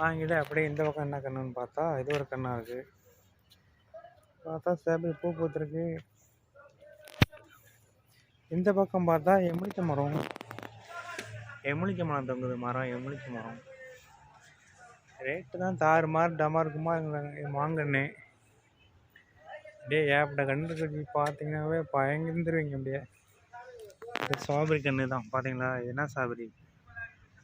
வாங்கிட்டு அப்படியே இந்த பக்கம் என்ன கன்றுன்னு பார்த்தா இது ஒரு கண்ணாக இருக்குது பார்த்தா சேபி பூ பூத்துருக்கு. இந்த பக்கம் பார்த்தா எமுளிச்ச மரம். எமுளிச்ச மரம் தொங்குது மரம் எமுளிச்ச மரம். ரேட்டு தான் தாறு மாறு டமாருக்குமா வாங்கண்ணே அப்படியே ஏப்பிட்ட கன்று கட்டி பார்த்தீங்கன்னாவே பயந்துருவீங்க அப்படியே. இது ஸ்ட்ராபெரி கன்று தான் பார்த்தீங்களா என்ன ஸ்ட்ராபெரி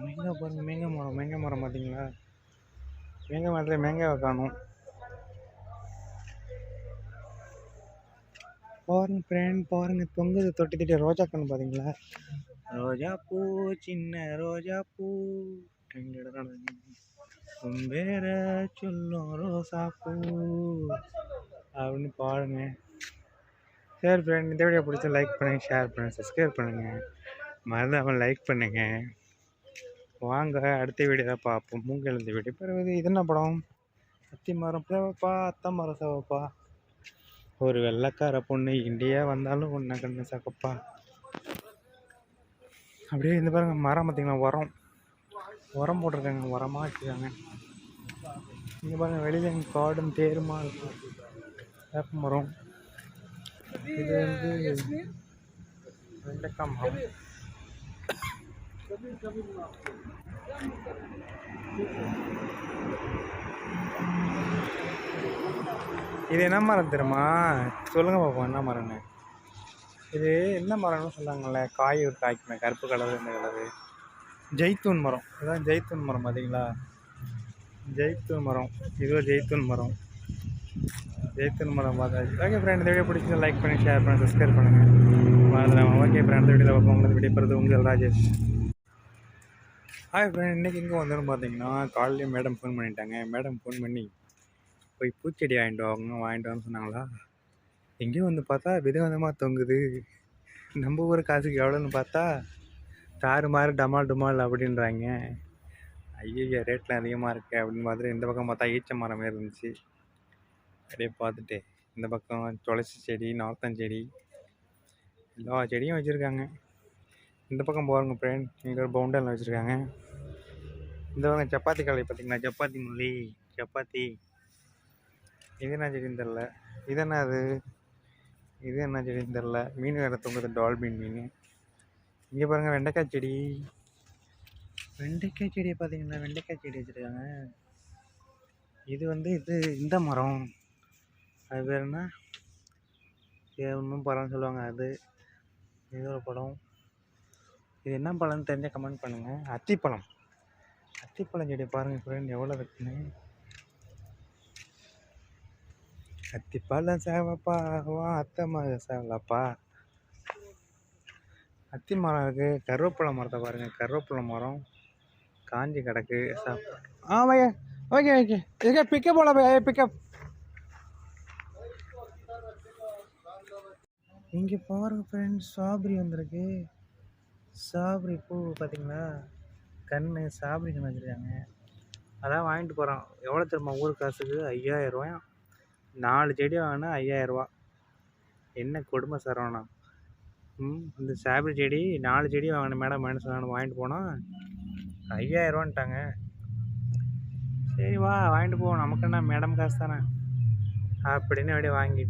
மேங்கா பாருங்க மேங்காய் மரம் மேங்கா மரம் பார்த்தீங்களா? மேங்கா மரத்தில் மேங்காய் காணும். பாருங்க ஃப்ரெண்ட் பாருங்க தொங்குது தொட்டி திட்டி ரோஜா கண்ணு பார்த்தீங்களா? ரோஜா பூ சின்ன ரோஜா பூ. வேற சொல்லும் ரோசா பூ. அப்படின்னு பாருங்க. சரி ஃப்ரெண்ட் இந்த வீடியோ பிடிச்சி லைக் பண்ணுங்க ஷேர் பண்ணுங்க சப்ஸ்கிரைப் பண்ணுங்க. மறந்தாமல் லைக் பண்ணுங்க. வாங்க அடுத்த வீடியோவில் பார்ப்போம். மூங்கெழுந்த வீடியோ பிறகு இது என்ன படம்? அத்தி மரம் சிவப்பா அத்தை மரம் சிவப்பா? ஒரு வெள்ளைக்கார பொண்ணு இந்தியா வந்தாலும் ஒன்றை கண்ணு சகப்பா அப்படியே இந்த பாருங்க மரம் பார்த்திங்கன்னா உரம். உரம் போட்டிருக்காங்க உரமாக வச்சுருக்காங்க. இங்கே பாருங்கள் வெளியில் எங்கள் காடும் தேருமா இருக்கும். வேப்ப மரம் இது வந்து வெண்டைக்காய் மரம் இது என்ன மரம் தெரியுமா? சொல்லுங்க பாப்போம் என்ன மரம்னு. இது என்ன மரம்னு சொன்னாங்கல்ல? காய் ஒரு காய்க்குமே கருப்பு கலர் இந்த கலரு ஜெய்த்தூன் மரம். இதுதான் ஜெய்த்தூன் மரம் பார்த்தீங்களா ஜெய்த்தூன் மரம். இது ஜெய்த்தூன் மரம். ஜெய்த்தூன் மரம் பார்த்தாச்சு. ஓகே ஃப்ரெண்ட் இந்த வீடியோ பிடிச்சி லைக் பண்ணி ஷேர் பண்ணி சப்ஸ்கிரைப் பண்ணுங்கள் மறந்துடாம. ஓகே ஃப்ரெண்ட் வீடியோவில் பார்ப்போம். உங்களுக்கு விடைபெறுது உங்கள் ராஜேஷ். ஹாய் ஃப்ரெண்ட் இன்றைக்கி எங்கே வந்தோம்னு பார்த்தீங்கன்னா காலையிலேயே மேடம் ஃபோன் பண்ணிட்டாங்க. மேடம் ஃபோன் பண்ணி போய் பூச்செடி வாங்கிட்டு வாங்க வாங்கிட்டு வான்னு சொன்னாங்களா? எங்கேயும் வந்து பார்த்தா விதவிதமாக தொங்குது. நம்ம ஊர் காசுக்கு எவ்வளோன்னு பார்த்தா தாறு மாறு டமால் டுமால் அப்படின்றாங்க. ஐயோ ரேட்லாம் அதிகமாக இருக்குது அப்படின்னு பார்த்துட்டு இந்த பக்கம் பார்த்தா ஈச்ச மரம் இருந்துச்சு அப்படியே பார்த்துட்டு இந்த பக்கம் துளசி செடி நார்த்தஞ்செடி எல்லா செடியும் வச்சுருக்காங்க. இந்த பக்கம் போகிறவங்க ஃப்ரெண்ட் இங்கே ஒரு பவுண்டரில் வச்சுருக்காங்க. இந்த பக்கம் சப்பாத்தி கலை பார்த்தீங்களா சப்பாத்தி முள்ளி சப்பாத்தி. இது என்ன செடின்னு தெரில இது என்ன அது? இது என்ன செடின்னு தெரில மீன் வேறு தொங்குது டால்பின் மீன் இங்கே பாருங்கள் வெண்டைக்காய் செடி. வெண்டைக்காய் செடியை பார்த்தீங்கன்னா வெண்டைக்காய் செடி வச்சுருக்காங்க. இது வந்து இது இந்த மரம். அது பேர் என்ன? ஒன்றும் பழம்னு சொல்லுவாங்க அது. இது ஒரு பழம் இது என்ன பழம்னு தெரிஞ்சால் கமெண்ட் பண்ணுங்கள் அத்திப்பழம். அத்திப்பழம் செடி பாருங்கள் ஃப்ரெண்ட் எவ்வளோ இருக்குன்னு. அத்திப்பழம் சேவப்பா வா அத்தை மரம் சேவலப்பா. அத்தி மரம் இருக்குது கருவேப்பிலை மரத்தை பாருங்கள் கருவேப்பிலை மரம். காஞ்சி கிடக்கு. சாப்பிட்டு ஆ வைய ஓகே ஓகே இதுக்கே பிக்கப் போல பிக்கப் இங்கே பாருங்க ஃப்ரெண்ட்ஸ் ஸ்ட்ராபெரி வந்திருக்கு. ஸ்ட்ராபெரி பூ பார்த்தீங்களா கண் ஸ்ட்ராபெரி கண் வச்சுருக்காங்க. அதான் வாங்கிட்டு போகிறோம் எவ்வளோ தெரியுமா ஊர் காசுக்கு? ஐயாயிரம் நாலு செடி வாங்கினா ஐயாயிரரூவா என்ன கொடுமை சரவணா ம் இந்த ஸ்ட்ராபெரி செடி நாலு செடி வாங்கினேன் மேடம் என்ன சொன்னாங்க வாங்கிட்டு போனால் ஐயாயிரரூவான்ட்டாங்க சரி வா வாங்கிட்டு போவோம் நமக்கு என்ன மேடம் காசு தானே? அப்படின்னு அப்படியே வாங்கிட்டு